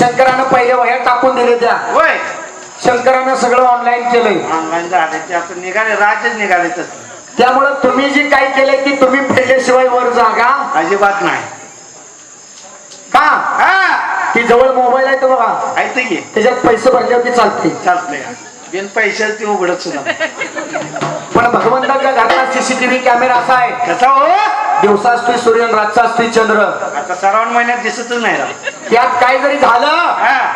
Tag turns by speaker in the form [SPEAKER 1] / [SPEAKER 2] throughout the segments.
[SPEAKER 1] शंकरानं पहिले वह्या टाकून दिले त्या.
[SPEAKER 2] होय.
[SPEAKER 1] शंकरानं सगळं ऑनलाईन केलंय.
[SPEAKER 2] ऑनलाईन झाले ते आता निघाले राज्यच निघाले तसं.
[SPEAKER 1] त्यामुळं तुम्ही जी काय केलंय की तुम्ही फेडल्याशिवाय वर जागा
[SPEAKER 2] अजिबात नाही.
[SPEAKER 1] का?
[SPEAKER 2] हा.
[SPEAKER 1] ती जवळ मोबाईल आहे तो बघा.
[SPEAKER 2] ऐकते की?
[SPEAKER 1] त्याच्यात पैसे भरल्यावरती चालते.
[SPEAKER 2] चालतंय. बिन पैशाच ते उघडत सुद्धा
[SPEAKER 1] पण भगवंताच्या घरात सीसीटीव्ही कॅमेरा असा आहे.
[SPEAKER 2] कसा हो?
[SPEAKER 1] दिवसा असतोय सूर्य रातचा असतोय चंद्र.
[SPEAKER 2] आता श्रावण महिन्यात दिसतच नाही राव.
[SPEAKER 1] त्यात काय जरी झालं
[SPEAKER 2] हा.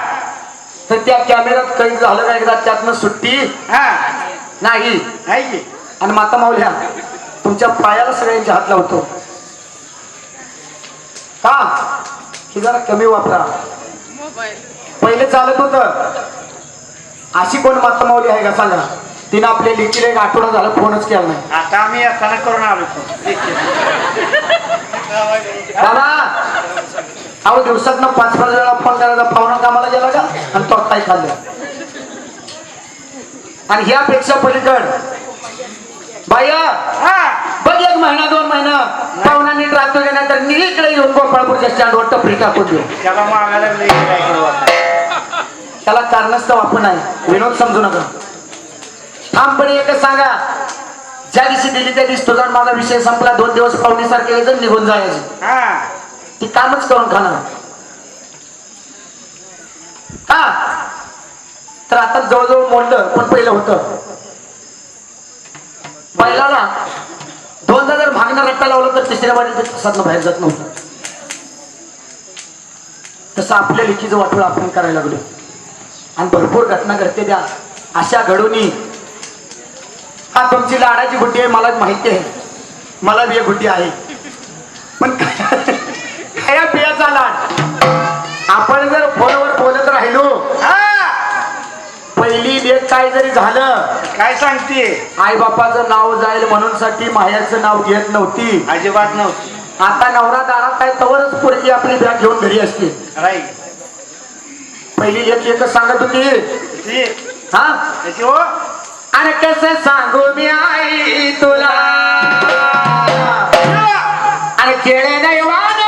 [SPEAKER 1] तर त्या कॅमेऱ्यात काही झालं का एकदा त्यातनं सुट्टी?
[SPEAKER 2] हा.
[SPEAKER 1] नाही.
[SPEAKER 2] आहे की.
[SPEAKER 1] आणि माता माऊल्या तुमच्या पायाला सगळ्यांच्या हात लावतो. का? हे जरा कमी वापरा. पहिले चालत होत. अशी कोण माता माऊली आहे का सांगा? तिनं आपल्या लेकीला एक आठवडा झाला फोनच केला नाही.
[SPEAKER 2] आता आम्ही येताना करून आलो
[SPEAKER 1] बाबा अहो दिवसात पाच पाच वेळा फोन करायचा पाहुणा कामाला गेला का? आणि तो काय खाल्लं आणि ह्यापेक्षा पलीकड बाय
[SPEAKER 2] हा.
[SPEAKER 1] बघ एक महिना दोन महिना. पाहुणा नीट राहतो का नाही तर मी इकडे येऊन गोपाळपूरच्या स्टँडवर टपरी टाकून देऊ.
[SPEAKER 2] त्याला मागायला.
[SPEAKER 1] त्याला कारणास्तव आपण आहे विनोद समजू नका. ठामपणे एकच सांगा ज्या दिवशी दिली त्या दिवशी तुझा माझा विषय संपला दोन दिवस पाहुणीसारखे यायचं निघून जायचं.
[SPEAKER 2] हा.
[SPEAKER 1] ती कामच करून खाणार. का तर आता जवळजवळ मोडलं पण पहिलं होतं. बैलाला दोनदा जर भागणं रट्टा लावलं तर तिसऱ्या बाजू कसातनं बाहेर जात नव्हतं. तसं आपल्या लेखीचं वाटोळ आपण करायला लागलो. आणि भरपूर घटना घडते त्या. अशा घडूनी हा तुमची लाडाची गुड्डी आहे मला माहिती आहे. मला बी एक गुड्डी आहे. पण खाया पियाचा लाड. आपण जर फोनवर बोलत राहिलो पहिली लेख काय जरी झालं
[SPEAKER 2] काय सांगते
[SPEAKER 1] आई बापाचं नाव जाईल म्हणून साठी मायाचं नाव घेत नव्हती.
[SPEAKER 2] अजिबात नव्हती.
[SPEAKER 1] आता नवरा दारात आहे तवरच पोरगी आपली बॅग घेऊन घरी असते. पहिली लेख एकच सांगत होती. हा?
[SPEAKER 2] त्याची हो?
[SPEAKER 1] अरे எழதயவாத